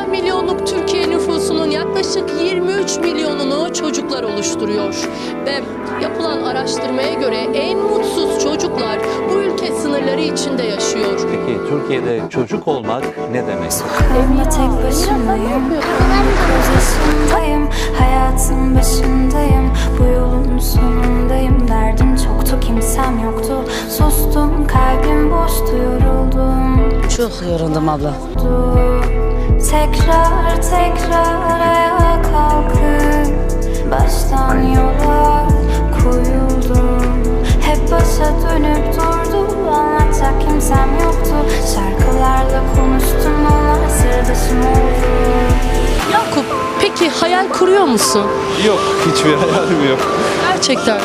80 milyonluk Türkiye nüfusunun yaklaşık 23 milyonunu çocuklar oluşturuyor. Ve yapılan araştırmaya göre en mutsuz çocuklar bu ülke sınırları içinde yaşıyor. Peki Türkiye'de çocuk olmak ne demek? Sokağımda tek başımayım. Gözyaşımdayım, hayatın başındayım. Bu yolun sonundayım. Derdim çoktu, kimsem yoktu. Sustum, kalbim boştu, yoruldum. Çok yoruldum abla. Tekrar tekrar ayağa kalkıp Baştan yola koyuldum Hep başa dönüp durdu Anlatacak kimsem yoktu Şarkılarla konuştum Onlar sırdaşım oldu Yakup peki hayal kuruyor musun? Yok hiçbir hayalim yok. Gerçekten.